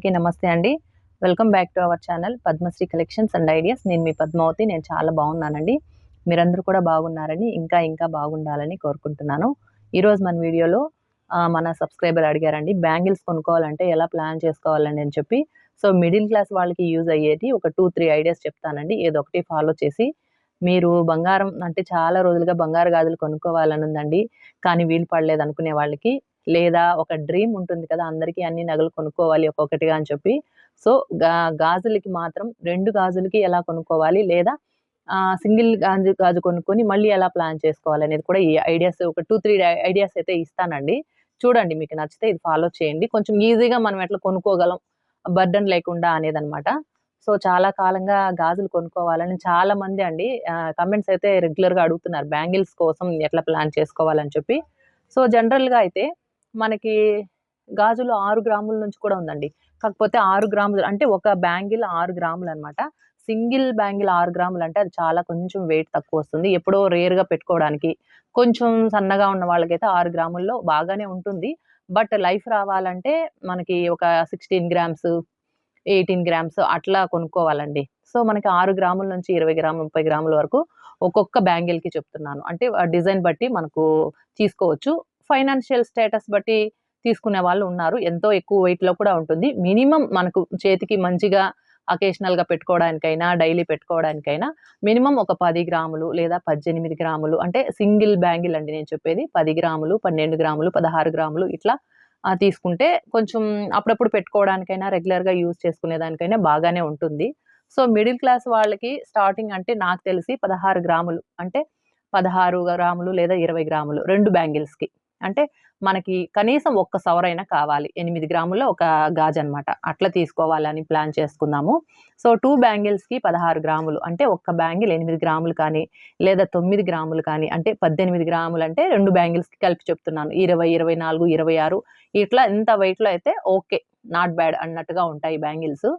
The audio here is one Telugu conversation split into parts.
అందరికీ నమస్తే అండి. Welcome back to our channel Padmashri collections and ideas నేను మీ పద్మావతి నేను చాలా బాగున్నానండి. మీరందరూ కూడా బాగున్నారని ఇంకా ఇంకా బాగుండాలని కోరుకుంటున్నాను. ఈరోజు మన వీడియోలో మన సబ్స్క్రైబర్ అడిగారండి బ్యాంగిల్స్ కొనుక్కోవాలంటే ఎలా ప్లాన్ చేసుకోవాలని అని చెప్పి. సో మిడిల్ క్లాస్ వాళ్ళకి యూజ్ అయ్యేది ఒక టూ త్రీ ఐడియాస్ చెప్తానండి. ఏదో ఒకటి ఫాలో చేసి. మీరు బంగారం అంటే చాలా రోజులుగా బంగారు గాజులు కొనుక్కోవాలని ఉందండి కానీ వీలు పడలేదు అనుకునే వాళ్ళకి లేదా ఒక డ్రీమ్ ఉంటుంది కదా అందరికీ అన్ని నగలు కొనుక్కోవాలి ఒక్కొక్కటిగా అని చెప్పి. సో గా గాజులకి మాత్రం రెండు గాజులకి ఎలా కొనుక్కోవాలి లేదా సింగిల్ గాజు గాజు కొనుక్కొని మళ్ళీ ఎలా ప్లాన్ చేసుకోవాలి అనేది కూడా ఈ ఐడియాస్ ఒక టూ త్రీ ఐడియాస్ అయితే ఇస్తానండి. చూడండి మీకు నచ్చితే ఇది ఫాలో చేయండి. కొంచెం ఈజీగా మనం ఎట్లా కొనుక్కోగలం బర్డన్ లేకుండా అనేది అనమాట సో చాలా కాలంగా గాజులు కొనుక్కోవాలని చాలా మంది అండి కమెంట్స్ అయితే రెగ్యులర్గా అడుగుతున్నారు. బ్యాంగిల్స్ కోసం ఎట్లా ప్లాన్ చేసుకోవాలని చెప్పి. సో జనరల్గా అయితే మనకి గాజులు ఆరు గ్రాముల నుంచి కూడా ఉందండి. కాకపోతే ఆరు గ్రాములు అంటే ఒక బ్యాంగిల్ ఆరు గ్రాములు అనమాట సింగిల్ బ్యాంగిల్ ఆరు గ్రాములు అంటే అది చాలా కొంచెం వెయిట్ తక్కువ వస్తుంది. ఎప్పుడో రేర్గా పెట్టుకోవడానికి కొంచెం సన్నగా ఉన్న వాళ్ళకైతే ఆరు గ్రాముల్లో బాగానే ఉంటుంది. బట్ లైఫ్ రావాలంటే మనకి ఒక సిక్స్టీన్ గ్రామ్స్ ఎయిటీన్ గ్రామ్స్ అట్లా కొనుక్కోవాలండి. సో మనకి ఆరు గ్రాముల నుంచి ఇరవై గ్రాములు ముప్పై గ్రాముల వరకు ఒక్కొక్క బ్యాంగిల్కి చెప్తున్నాను. అంటే డిజైన్ బట్టి మనకు తీసుకోవచ్చు. ఫైనాన్షియల్ స్టేటస్ బట్టి తీసుకునే వాళ్ళు ఉన్నారు. ఎంతో ఎక్కువ వెయిట్లో కూడా ఉంటుంది. మినిమం మనకు చేతికి మంచిగా అకేషనల్గా పెట్టుకోవడానికైనా డైలీ పెట్టుకోవడానికైనా మినిమం ఒక పది గ్రాములు లేదా పద్దెనిమిది గ్రాములు అంటే సింగిల్ బ్యాంగిల్ అండి నేను చెప్పేది. పది గ్రాములు పన్నెండు గ్రాములు పదహారు గ్రాములు ఇట్లా తీసుకుంటే కొంచెం అప్పుడప్పుడు పెట్టుకోవడానికైనా రెగ్యులర్గా యూజ్ చేసుకునేదానికైనా బాగానే ఉంటుంది. సో మిడిల్ క్లాస్ వాళ్ళకి స్టార్టింగ్ అంటే నాకు తెలిసి పదహారు గ్రాములు అంటే పదహారు గ్రాములు లేదా ఇరవై గ్రాములు రెండు బ్యాంగిల్స్కి. అంటే మనకి కనీసం ఒక్క సవరైనా కావాలి. ఎనిమిది గ్రాముల్లో ఒక గాజు అనమాట అట్లా తీసుకోవాలని ప్లాన్ చేసుకుందాము సో టూ బ్యాంగిల్స్కి పదహారు గ్రాములు. అంటే ఒక్క బ్యాంగిల్ ఎనిమిది గ్రాములు కానీ లేదా తొమ్మిది గ్రాములు కానీ అంటే పద్దెనిమిది గ్రాములు అంటే రెండు బ్యాంగిల్స్కి కలిపి చెప్తున్నాను. ఇరవై ఇరవై నాలుగు ఇరవై ఆరు. ఇట్లా ఇంత వెయిట్లో అయితే ఓకే. నాట్ బ్యాడ్ అన్నట్టుగా ఉంటాయి బ్యాంగిల్స్.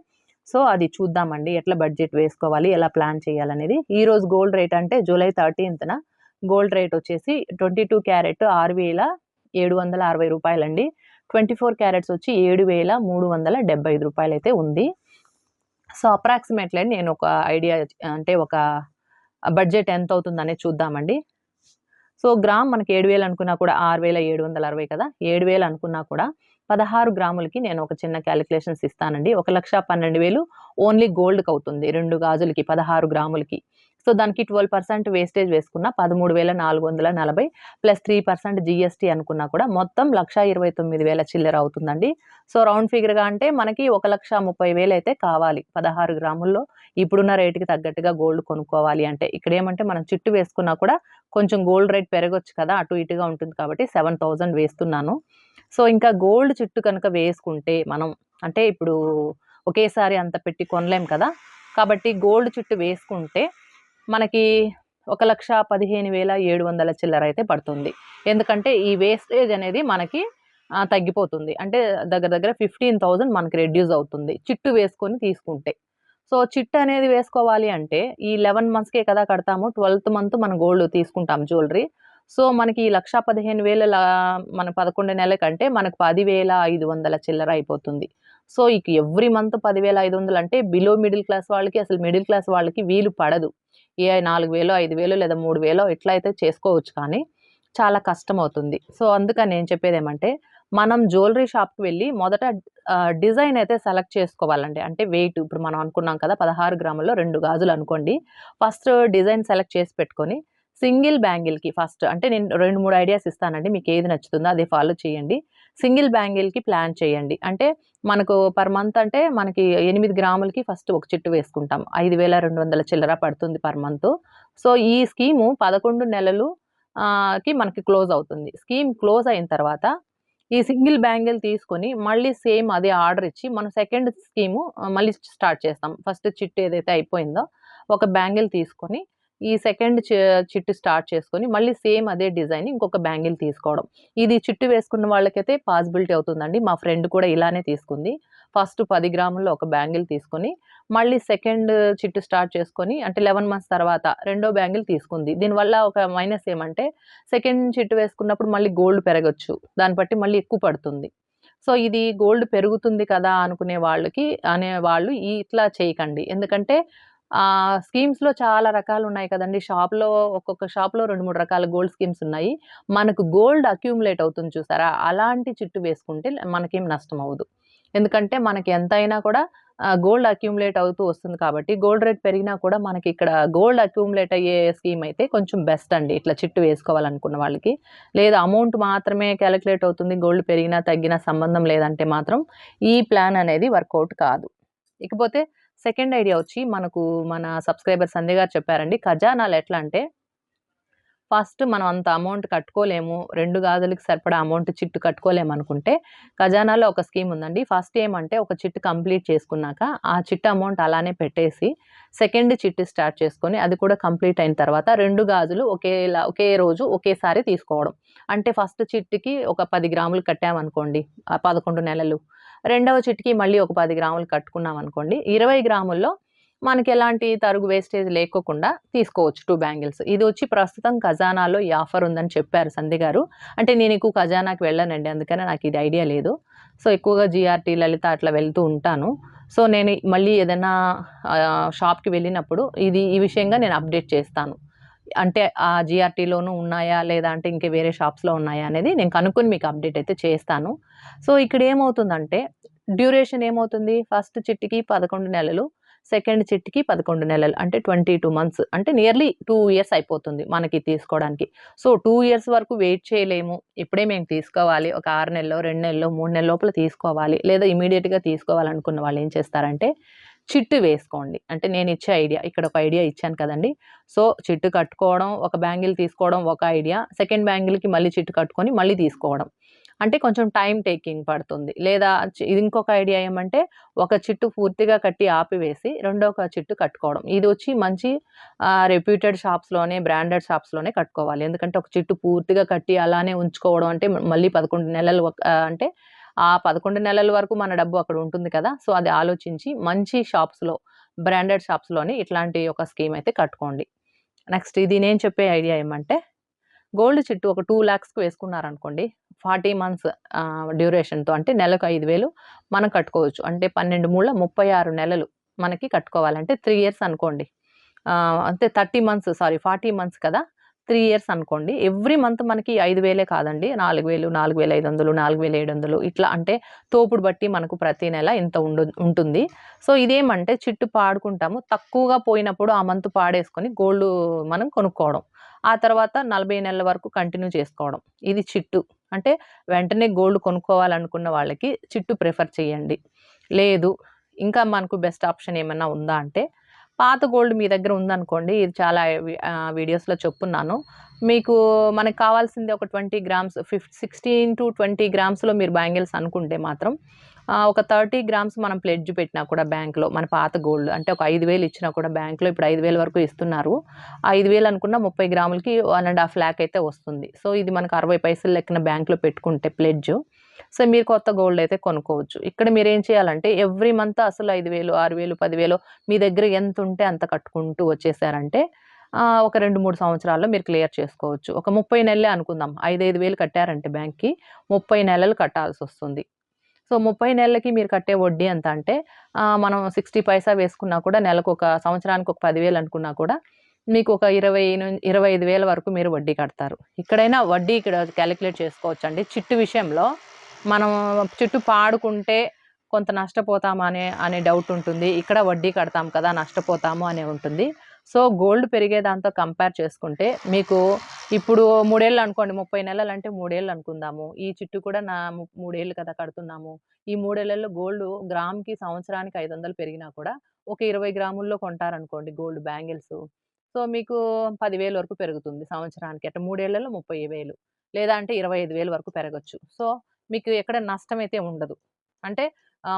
సో అది చూద్దామండి. ఎట్లా బడ్జెట్ వేసుకోవాలి? ఎలా ప్లాన్ చేయాలనేది. ఈరోజు గోల్డ్ రేట్ అంటే జూలై థర్టీన్త్న గోల్డ్ రేట్ వచ్చేసి ట్వంటీ టూ క్యారెట్ ఆరు వేల ఏడు వందల అరవై రూపాయలండి. ట్వంటీ ఫోర్ క్యారెట్స్ వచ్చి ఏడు వేల మూడు వందల డెబ్బై ఐదు రూపాయలు అయితే ఉంది. సో అప్రాక్సిమేట్లీ నేను ఒక ఐడియా అంటే ఒక బడ్జెట్ ఎంత అవుతుందనే చూద్దామండి. సో గ్రామ్ మనకి ఏడు వేలు అనుకున్నా కూడా ఆరు వేల ఏడు వందల అరవై కదా? ఏడు వేలు అనుకున్నా కూడా పదహారు గ్రాములకి నేను ఒక చిన్న క్యాలిక్యులేషన్స్ ఇస్తానండి. ఒక లక్ష పన్నెండు వేలు ఓన్లీ గోల్డ్కి అవుతుంది. రెండు గాజులకి పదహారు గ్రాములకి. సో దానికి ట్వెల్వ్ పర్సెంట్ వేస్టేజ్ వేసుకున్న పదమూడు వేల నాలుగు వందల నలభై ప్లస్ త్రీ పర్సెంట్ జిఎస్టీ అనుకున్నా కూడా మొత్తం లక్ష ఇరవై తొమ్మిది వేల చిల్లర అవుతుందండి. సో రౌండ్ ఫిగర్గా అంటే మనకి ఒక లక్ష ముప్పై వేలు అయితే కావాలి పదహారు గ్రాముల్లో. ఇప్పుడున్న రేటుకి తగ్గట్టుగా గోల్డ్ కొనుక్కోవాలి అంటే. ఇక్కడ ఏమంటే మనం చిట్టు వేసుకున్నా కూడా కొంచెం గోల్డ్ రేట్ పెరగొచ్చు కదా అటు ఇటుగా ఉంటుంది కాబట్టి సెవెన్ థౌజండ్ వేస్తున్నాను. సో ఇంకా గోల్డ్ చుట్టు కనుక వేసుకుంటే మనం అంటే ఇప్పుడు ఒకేసారి అంత పెట్టి కొనలేం కదా. కాబట్టి గోల్డ్ చుట్టు వేసుకుంటే మనకి ఒక లక్ష పదిహేను వేల ఏడు వందల చిల్లర అయితే పడుతుంది. ఎందుకంటే ఈ వేస్టేజ్ అనేది మనకి తగ్గిపోతుంది. అంటే దగ్గర దగ్గర ఫిఫ్టీన్ థౌజండ్ మనకి రెడ్యూస్ అవుతుంది. చిట్టు వేసుకొని తీసుకుంటే. సో చిట్టు అనేది వేసుకోవాలి అంటే ఈ లెవెన్ మంత్స్కే కదా కడతాము. ట్వెల్త్ మంత్ మనం గోల్డ్ తీసుకుంటాం జ్యువెలరీ సో మనకి ఈ లక్ష పదిహేను వేల మన పదకొండు నెలల కంటే మనకు పదివేల ఐదు వందల చిల్లర అయిపోతుంది. సో ఇక ఎవ్రీ మంత్ పదివేల ఐదు వందలు అంటే బిలో మిడిల్ క్లాస్ వాళ్ళకి అసలు మిడిల్ క్లాస్ వాళ్ళకి వీలు పడదు. ఏ నాలుగు వేలో ఐదు వేలు లేదా మూడు వేలో ఇట్లా అయితే చేసుకోవచ్చు కానీ చాలా కష్టం అవుతుంది సో అందుకని నేను చెప్పేది ఏమంటే మనం జ్యువెలరీ షాప్కి వెళ్ళి మొదట డిజైన్ అయితే సెలెక్ట్ చేసుకోవాలండి. అంటే వెయిట్ ఇప్పుడు మనం అనుకున్నాం కదా పదహారు గ్రాముల్లో రెండు గాజులు అనుకోండి. ఫస్ట్ డిజైన్ సెలెక్ట్ చేసి పెట్టుకొని సింగిల్ బ్యాంగిల్కి ఫస్ట్ అంటే నేను రెండు మూడు ఐడియాస్ ఇస్తానండి. మీకు ఏది నచ్చుతుందో అది ఫాలో చేయండి. సింగిల్ బ్యాంగిల్కి ప్లాన్ చేయండి. అంటే మనకు పర్ మంత్ అంటే మనకి ఎనిమిది గ్రాములకి ఫస్ట్ ఒక చిట్టు వేసుకుంటాం. ఐదు వేల రెండు వందల చిల్లర పడుతుంది పర్ మంత్ సో ఈ స్కీము పదకొండు నెలలు కి మనకి క్లోజ్ అవుతుంది. స్కీమ్ క్లోజ్ అయిన తర్వాత ఈ సింగిల్ బ్యాంగిల్ తీసుకొని మళ్ళీ సేమ్ అదే ఆర్డర్ ఇచ్చి మనం సెకండ్ స్కీము మళ్ళీ స్టార్ట్ చేస్తాం. ఫస్ట్ చిట్టు ఏదైతే అయిపోయిందో ఒక బ్యాంగిల్ తీసుకొని ఈ సెకండ్ చిట్టు స్టార్ట్ చేసుకొని మళ్ళీ సేమ్ అదే డిజైన్ ఇంకొక బ్యాంగిల్ తీసుకోవడం. ఇది చిట్టు వేసుకున్న వాళ్ళకైతే పాసిబిలిటీ అవుతుందండి. మా ఫ్రెండ్ కూడా ఇలానే తీసుకుంది. ఫస్ట్ పది గ్రాముల్లో ఒక బ్యాంగిల్ తీసుకొని మళ్ళీ సెకండ్ చిట్టు స్టార్ట్ చేసుకొని అంటే లెవెన్ మంత్స్ తర్వాత రెండో బ్యాంగిల్ తీసుకుంది. దీనివల్ల ఒక మైనస్ ఏమంటే సెకండ్ చిట్టు వేసుకున్నప్పుడు మళ్ళీ గోల్డ్ పెరగచ్చు. దాన్ని బట్టి మళ్ళీ ఎక్కువ పడుతుంది. సో ఇది గోల్డ్ పెరుగుతుంది కదా అనుకునే వాళ్ళకి అనే వాళ్ళు ఇట్లా చేయకండి. ఎందుకంటే ఆ స్కీమ్స్లో చాలా రకాలు ఉన్నాయి కదండి. షాప్లో ఒక్కొక్క షాప్లో రెండు మూడు రకాల గోల్డ్ స్కీమ్స్ ఉన్నాయి. మనకు గోల్డ్ అక్యూములేట్ అవుతుంది చూసారా? అలాంటి చిట్టు వేసుకుంటే మనకేం నష్టం అవ్వదు. ఎందుకంటే మనకి ఎంతైనా కూడా గోల్డ్ అక్యూములేట్ అవుతూ వస్తుంది కాబట్టి గోల్డ్ రేట్ పెరిగినా కూడా మనకి ఇక్కడ గోల్డ్ అక్యూములేట్ అయ్యే స్కీమ్ అయితే కొంచెం బెస్ట్ అండి. ఇట్లా చిట్టు వేసుకోవాలనుకున్న వాళ్ళకి. లేదా అమౌంట్ మాత్రమే క్యాలిక్యులేట్ అవుతుంది గోల్డ్ పెరిగినా తగ్గినా సంబంధం లేదంటే మాత్రం ఈ ప్లాన్ అనేది వర్కౌట్ కాదు. ఇకపోతే సెకండ్ ఐడియా వచ్చి మనకు మన సబ్స్క్రైబర్ సంధ్య గారు చెప్పారండి ఖజానాలు ఎట్లా అంటే ఫస్ట్ మనం అంత అమౌంట్ కట్టుకోలేము రెండు గాజులకి సరిపడా అమౌంట్ చిట్టు కట్టుకోలేము అనుకుంటే ఖజానాలో ఒక స్కీమ్ ఉందండి. ఫస్ట్ ఏమంటే ఒక చిట్టు కంప్లీట్ చేసుకున్నాక ఆ చిట్టు అమౌంట్ అలానే పెట్టేసి సెకండ్ చిట్టు స్టార్ట్ చేసుకొని అది కూడా కంప్లీట్ అయిన తర్వాత రెండు గాజులు ఒకేలా ఒకే రోజు ఒకేసారి తీసుకోవడం. అంటే ఫస్ట్ చిట్టుకి ఒక పది గ్రాములు కట్టామనుకోండి ఆ పదకొండు నెలలు రెండవ చిట్కి మళ్ళీ ఒక పది గ్రాములు కట్టుకున్నాం అనుకోండి. ఇరవై గ్రాముల్లో మనకి ఎలాంటి తరుగు వేస్టేజ్ లేకోకుండా తీసుకోవచ్చు టూ బ్యాంగిల్స్ ఇది వచ్చి ప్రస్తుతం ఖజానాలో ఈ ఆఫర్ ఉందని చెప్పారు సంధి గారు. అంటే నేను ఎక్కువ ఖజానాకి వెళ్ళానండి అందుకనే నాకు ఇది ఐడియా లేదు. సో ఎక్కువగా జిఆర్టీ లలిత అట్లా వెళ్తూ ఉంటాను. సో నేను మళ్ళీ ఏదైనా షాప్కి వెళ్ళినప్పుడు ఇది ఈ విషయంగా నేను అప్డేట్ చేస్తాను. అంటే ఆ జిఆర్టీలోనూ ఉన్నాయా? లేదా అంటే ఇంకే వేరే షాప్స్లో ఉన్నాయా? అనేది నేను కనుక్కొని మీకు అప్డేట్ అయితే చేస్తాను. సో ఇక్కడ ఏమవుతుందంటే డ్యూరేషన్ ఏమవుతుంది? ఫస్ట్ చిట్టికి పదకొండు నెలలు సెకండ్ చిట్కి పదకొండు నెలలు అంటే ట్వంటీ టూ మంత్స్ అంటే నియర్లీ టూ ఇయర్స్ అయిపోతుంది మనకి తీసుకోవడానికి. సో టూ ఇయర్స్ వరకు వెయిట్ చేయలేము. ఇప్పుడే మేము తీసుకోవాలి. ఒక ఆరు నెలలో రెండు నెలలో మూడు నెలల లోపల తీసుకోవాలి. లేదా ఇమీడియట్గా తీసుకోవాలనుకున్న వాళ్ళు ఏం చేస్తారంటే చిట్టు వేసుకోండి. అంటే నేను ఇచ్చే ఐడియా ఇక్కడ ఒక ఐడియా ఇచ్చాను కదండి. సో చిట్టు కట్టుకోవడం ఒక బ్యాంగిల్ తీసుకోవడం ఒక ఐడియా సెకండ్ బ్యాంగిల్కి మళ్ళీ చిట్టు కట్టుకొని మళ్ళీ తీసుకోవడం. అంటే కొంచెం టైం టేకింగ్ పడుతుంది. లేదా ఇది ఇంకొక ఐడియా ఏమంటే ఒక చిట్టు పూర్తిగా కట్టి ఆపివేసి రెండో ఒక చిట్టు కట్టుకోవడం. ఇది వచ్చి మంచి రెప్యూటెడ్ షాప్స్లోనే బ్రాండెడ్ షాప్స్లోనే కట్టుకోవాలి. ఎందుకంటే ఒక చిట్టు పూర్తిగా కట్టి అలానే ఉంచుకోవడం అంటే మళ్ళీ పదకొండు నెలలు అంటే ఆ పదకొండు నెలల వరకు మన డబ్బు అక్కడ ఉంటుంది కదా సో అది ఆలోచించి మంచి షాప్స్లో బ్రాండెడ్ షాప్స్లోని ఇట్లాంటి ఒక స్కీమ్ అయితే కట్టుకోండి. నెక్స్ట్ ఇది నేను చెప్పే ఐడియా ఏమంటే గోల్డ్ చిట్టు ఒక టూ ల్యాక్స్కి వేసుకున్నారనుకోండి ఫార్టీ మంత్స్ డ్యూరేషన్తో అంటే నెలకు ఐదు వేలు మనం కట్టుకోవచ్చు. అంటే పన్నెండు మూళ్ళ ముప్పై ఆరు నెలలు మనకి కట్టుకోవాలంటే త్రీ ఇయర్స్ అనుకోండి. అంటే thirty months sorry forty months కదా త్రీ ఇయర్స్ అనుకోండి. ఎవ్రీ మంత్ మనకి ఐదు వేలే కాదండి. నాలుగు వేలు నాలుగు వేల ఐదు వందలు నాలుగు వేల ఏడు వందలు ఇట్లా అంటే తోపుడు బట్టి మనకు ప్రతి నెల ఇంత ఉండు ఉంటుంది. సో ఇదేమంటే చిట్టు పాడుకుంటాము. తక్కువగా పోయినప్పుడు ఆ మంత్ పాడేసుకొని గోల్డ్ మనం కొనుక్కోవడం. ఆ తర్వాత నలభై నెలల వరకు కంటిన్యూ చేసుకోవడం. ఇది చిట్టు. అంటే వెంటనే గోల్డ్ కొనుక్కోవాలనుకున్న వాళ్ళకి చిట్టు ప్రిఫర్ చేయండి. లేదు ఇంకా మనకు బెస్ట్ ఆప్షన్ ఏమైనా ఉందా అంటే పాత గోల్డ్ మీ దగ్గర ఉందనుకోండి ఇది చాలా వీడియోస్లో చెప్పున్నాను. మీకు మనకు కావాల్సింది ఒక twenty grams fifth sixteen to twenty గ్రామ్స్లో మీరు బ్యాంగిల్స్ అనుకుంటే మాత్రం ఒక థర్టీ గ్రామ్స్ మనం ప్లెడ్జ్ పెట్టినా కూడా బ్యాంక్లో మన పాత గోల్డ్ అంటే ఒక ఐదు వేలు ఇచ్చినా కూడా బ్యాంక్లో ఇప్పుడు ఐదు వేల వరకు ఇస్తున్నారు. ఐదు వేలు అనుకున్న ముప్పై గ్రాములకి వన్ అండ్ హాఫ్ ల్యాక్ అయితే వస్తుంది. సో ఇది మనకు అరవై పైసలు లెక్కన బ్యాంక్లో పెట్టుకుంటే ప్లెడ్జ్. సో మీరు కొత్త గోల్డ్ అయితే కొనుక్కోవచ్చు. ఇక్కడ మీరు ఏం చేయాలంటే ఎవ్రీ మంత్ అసలు ఐదు వేలు ఆరు వేలు పదివేలు మీ దగ్గర ఎంత ఉంటే అంత కట్టుకుంటూ వచ్చేసారంటే ఒక రెండు మూడు సంవత్సరాల్లో మీరు క్లియర్ చేసుకోవచ్చు. ఒక ముప్పై నెలలే అనుకుందాం. ఐదు ఐదు వేలు కట్టారంటే బ్యాంక్కి ముప్పై నెలలు కట్టాల్సి వస్తుంది. సో ముప్పై నెలలకి మీరు కట్టే వడ్డీ ఎంత అంటే మనం సిక్స్టీ పైసా వేసుకున్నా కూడా నెలకు ఒక సంవత్సరానికి ఒక పదివేలు అనుకున్నా కూడా మీకు ఒక ఇరవై ఇరవై ఐదు వేల వరకు మీరు వడ్డీ కడతారు. ఇక్కడైనా వడ్డీ ఇక్కడ క్యాలిక్యులేట్ చేసుకోవచ్చు అండి చిట్టు విషయంలో మనం చుట్టూ పాడుకుంటే కొంత నష్టపోతామా అనే అనే డౌట్ ఉంటుంది. ఇక్కడ వడ్డీ కడతాం కదా నష్టపోతాము అనే ఉంటుంది. సో గోల్డ్ పెరిగే దాంతో కంపేర్ చేసుకుంటే మీకు ఇప్పుడు మూడేళ్ళు అనుకోండి ముప్పై నెలలు అంటే మూడేళ్ళు అనుకుందాము. ఈ చుట్టూ కూడా నా మూడేళ్ళు కదా కడుతున్నాము. ఈ మూడేళ్ళలో గోల్డ్ గ్రామ్కి సంవత్సరానికి ఐదు వందలు పెరిగినా కూడా ఒక ఇరవై గ్రాముల్లో కొంటారనుకోండి గోల్డ్ బ్యాంగిల్స్. సో మీకు పదివేలు వరకు పెరుగుతుంది సంవత్సరానికి. అట్లా మూడేళ్ళలో ముప్పై వేలు లేదా అంటే ఇరవై ఐదు వేలు వరకు పెరగచ్చు. సో మీకు ఎక్కడ నష్టం అయితే ఉండదు. అంటే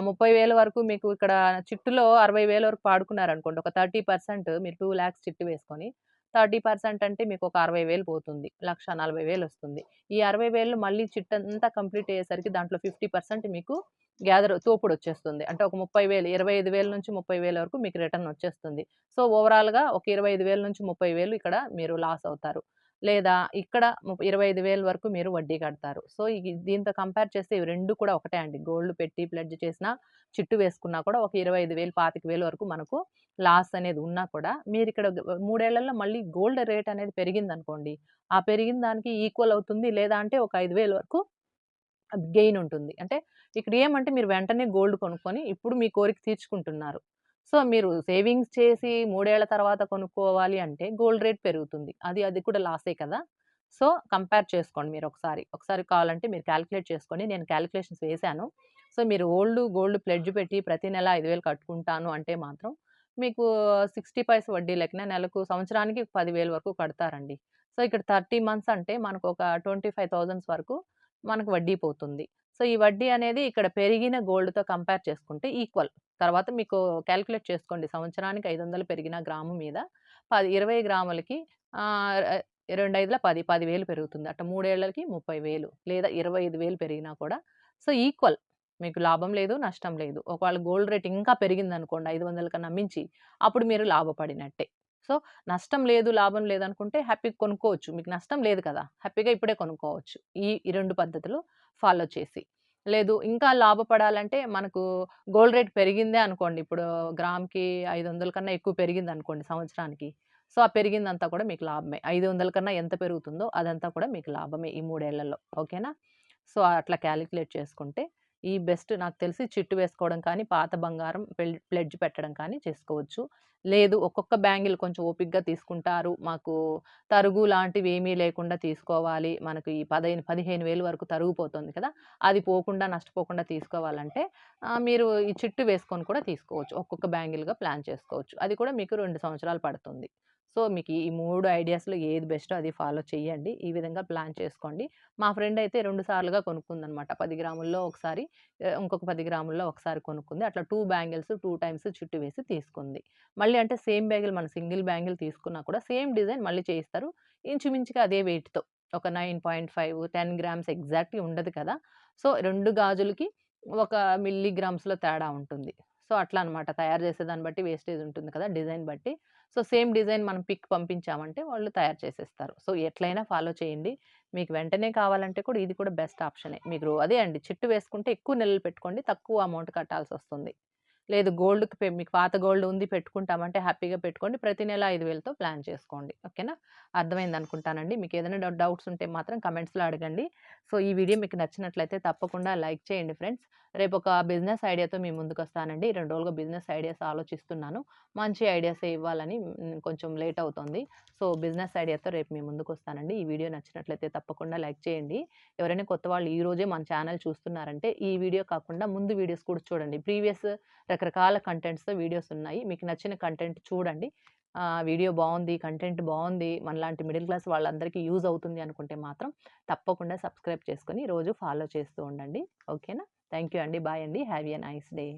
ముప్పై వేల వరకు మీకు ఇక్కడ చిట్టులో అరవై వేల వరకు పాడుకున్నారనుకోండి ఒక థర్టీ పర్సెంట్ మీరు టూ ల్యాక్స్ చిట్టు వేసుకొని థర్టీ పర్సెంట్ అంటే మీకు ఒక అరవై వేలు పోతుంది లక్ష నలభై వేలు వస్తుంది. ఈ అరవై వేలు మళ్ళీ చిట్టంతా కంప్లీట్ అయ్యేసరికి దాంట్లో ఫిఫ్టీ పర్సెంట్ మీకు గ్యాదర్ తోపుడు వచ్చేస్తుంది. అంటే ఒక ముప్పై వేలు ఇరవై ఐదు వేల నుంచి ముప్పై వేల వరకు మీకు రిటర్న్ వచ్చేస్తుంది. సో ఓవరాల్గా ఒక ఇరవై ఐదు వేల నుంచి ముప్పై వేలు ఇక్కడ మీరు లాస్ అవుతారు. లేదా ఇక్కడ ఇరవై ఐదు వేల వరకు మీరు వడ్డీ కడతారు. సో దీంతో కంపేర్ చేస్తే ఇవి రెండు కూడా ఒకటే అండి. గోల్డ్ పెట్టి ప్లెడ్జ్ చేసినా చిట్టు వేసుకున్నా కూడా ఒక ఇరవై ఐదు వేలు పాతిక వేలు వరకు మనకు లాస్ అనేది ఉన్నా కూడా మీరు ఇక్కడ మూడేళ్ళలో మళ్ళీ గోల్డ్ రేట్ అనేది పెరిగింది అనుకోండి ఆ పెరిగిన దానికి ఈక్వల్ అవుతుంది లేదా అంటే ఒక ఐదు వేలు వరకు గెయిన్ ఉంటుంది. అంటే ఇక్కడ ఏమంటే మీరు వెంటనే గోల్డ్ కొనుక్కొని ఇప్పుడు మీ కోరిక తీర్చుకుంటున్నారు. సో మీరు సేవింగ్స్ చేసి మూడేళ్ళ తర్వాత కొనుక్కోవాలి అంటే గోల్డ్ రేట్ పెరుగుతుంది. అది అది కూడా లాసే కదా! సో కంపేర్ చేసుకోండి మీరు ఒకసారి. ఒకసారి కావాలంటే మీరు క్యాలిక్యులేట్ చేసుకోండి. నేను క్యాలిక్యులేషన్స్ వేశాను. సో మీరు ఓల్డ్ గోల్డ్ ప్లెడ్జ్ పెట్టి ప్రతి నెల ఐదు వేలు కట్టుకుంటాను అంటే మాత్రం మీకు సిక్స్టీ పైస్ వడ్డీ లెక్కన నెలకు సంవత్సరానికి పదివేలు వరకు కడతారండి. సో ఇక్కడ థర్టీ మంత్స్ అంటే మనకు ఒక ట్వంటీ ఫైవ్ థౌజండ్స్ వరకు మనకు వడ్డీ పోతుంది. సో ఈ వడ్డీ అనేది ఇక్కడ పెరిగిన గోల్డ్తో కంపేర్ చేసుకుంటే ఈక్వల్. తర్వాత మీకు క్యాలిక్యులేట్ చేసుకోండి. సంవత్సరానికి ఐదు వందలు పెరిగిన గ్రాము మీద పది ఇరవై గ్రాములకి రెండు ఐదుల పది పదివేలు పెరుగుతుంది. అట్లా మూడేళ్ళకి ముప్పై వేలు లేదా ఇరవై ఐదు వేలు పెరిగినా కూడా. So equal. మీకు లాభం లేదు నష్టం లేదు. ఒకవేళ గోల్డ్ రేట్ ఇంకా పెరిగింది అనుకోండి ఐదు వందల కన్నా మించి అప్పుడు మీరు లాభపడినట్టే. సో నష్టం లేదు లాభం లేదు అనుకుంటే హ్యాపీగా కొనుక్కోవచ్చు. మీకు నష్టం లేదు కదా! హ్యాపీగా ఇప్పుడే కొనుక్కోవచ్చు. ఈ ఈ రెండు పద్ధతులు ఫాలో చేసి. లేదు ఇంకా లాభపడాలంటే మనకు గోల్డ్ రేట్ పెరిగిందే అనుకోండి. ఇప్పుడు గ్రామ్కి ఐదు వందల కన్నా ఎక్కువ పెరిగింది అనుకోండి సంవత్సరానికి. సో ఆ పెరిగిందంతా కూడా మీకు లాభమే. ఐదు వందల కన్నా ఎంత పెరుగుతుందో అదంతా కూడా మీకు లాభమే ఈ మూడేళ్ళలో. ఓకేనా? సో అట్లా క్యాలిక్యులేట్ చేసుకుంటే ఈ బెస్ట్ నాకు తెలిసి చిట్టు వేసుకోవడం కానీ పాత బంగారం ప్లెడ్జ్ పెట్టడం కానీ చేసుకోవచ్చు. లేదు ఒక్కొక్క బ్యాంగిల్ కొంచెం ఓపిక్గా తీసుకుంటారు. మాకు తరుగు లాంటివి ఏమీ లేకుండా తీసుకోవాలి. మనకు ఈ పదిహేను పదిహేను వేలు వరకు తరుగుపోతుంది కదా అది పోకుండా నష్టపోకుండా తీసుకోవాలంటే మీరు ఈ చిట్టు వేసుకొని కూడా తీసుకోవచ్చు. ఒక్కొక్క బ్యాంగిల్గా ప్లాన్ చేసుకోవచ్చు. అది కూడా మీకు రెండు సంవత్సరాలు పడుతుంది. సో మీకు ఈ మూడు ఐడియాస్లో ఏది బెస్ట్ అది ఫాలో చేయండి. ఈ విధంగా ప్లాన్ చేసుకోండి. మా ఫ్రెండ్ అయితే రెండు సార్లుగా కొనుక్కుందనమాట పది గ్రాముల్లో ఒకసారి ఇంకొక పది గ్రాముల్లో ఒకసారి కొనుక్కుంది. అట్లా టూ బ్యాంగిల్స్ టూ టైమ్స్ చుట్టు వేసి తీసుకుంది. మళ్ళీ అంటే సేమ్ బ్యాంగిల్ మన సింగిల్ బ్యాంగిల్ తీసుకున్నా కూడా సేమ్ డిజైన్ మళ్ళీ చేయిస్తారు. ఇంచుమించుగా అదే వెయిట్తో ఒక nine point five ten grams ఎగ్జాక్ట్గా ఉండదు కదా! సో రెండు గాజులకి ఒక మిల్లీ గ్రామ్స్లో తేడా ఉంటుంది. సో అట్లా అనమాట తయారు చేసేదాన్ని బట్టి వేస్టేజ్ ఉంటుంది కదా డిజైన్ బట్టి. సో సేమ్ డిజైన్ మనం పిక్ పంపించామంటే వాళ్ళు తయారు చేసేస్తారు. సో ఎట్లయినా ఫాలో చేయండి. మీకు వెంటనే కావాలంటే కూడా ఇది కూడా బెస్ట్ ఆప్షనే. మీకు అదే అండి చిట్టు వేసుకుంటే ఎక్కువ నెలలు పెట్టుకోండి. తక్కువ అమౌంట్ కట్టాల్సి వస్తుంది. లేదు గోల్డ్కి పె మీకు పాత గోల్డ్ ఉంది పెట్టుకుంటామంటే హ్యాపీగా పెట్టుకోండి. ప్రతి నెల ఐదు వేలతో ప్లాన్ చేసుకోండి. ఓకేనా? అర్థమైంది అనుకుంటానండి. మీకు ఏదైనా డౌట్స్ ఉంటే మాత్రం కమెంట్స్లో అడగండి. సో ఈ వీడియో మీకు నచ్చినట్లయితే తప్పకుండా లైక్ చేయండి ఫ్రెండ్స్. రేపు ఒక బిజినెస్ ఐడియాతో మీ ముందుకు వస్తానండి రెండు రోజులుగా బిజినెస్ ఐడియాస్ ఆలోచిస్తున్నాను. మంచి ఐడియాసే ఇవ్వాలని కొంచెం లేట్ అవుతుంది. సో బిజినెస్ ఐడియాతో రేపు మీ ముందుకు వస్తానండి ఈ వీడియో నచ్చినట్లయితే తప్పకుండా లైక్ చేయండి. ఎవరైనా కొత్త వాళ్ళు ఈ రోజే మన ఛానల్ చూస్తున్నారంటే ఈ వీడియో కాకుండా ముందు వీడియోస్ కూడా చూడండి. ప్రీవియస్ రకరకాల కంటెంట్స్తో వీడియోస్ ఉన్నాయి. మీకు నచ్చిన కంటెంట్ చూడండి. వీడియో బాగుంది కంటెంట్ బాగుంది మనలాంటి మిడిల్ క్లాస్ వాళ్ళందరికీ యూజ్ అవుతుంది అనుకుంటే మాత్రం తప్పకుండా సబ్స్క్రైబ్ చేసుకొని రోజు ఫాలో చేస్తూ ఉండండి. ఓకేనా? థ్యాంక్ యూ అండి. బాయ్ అండి. Have a nice day.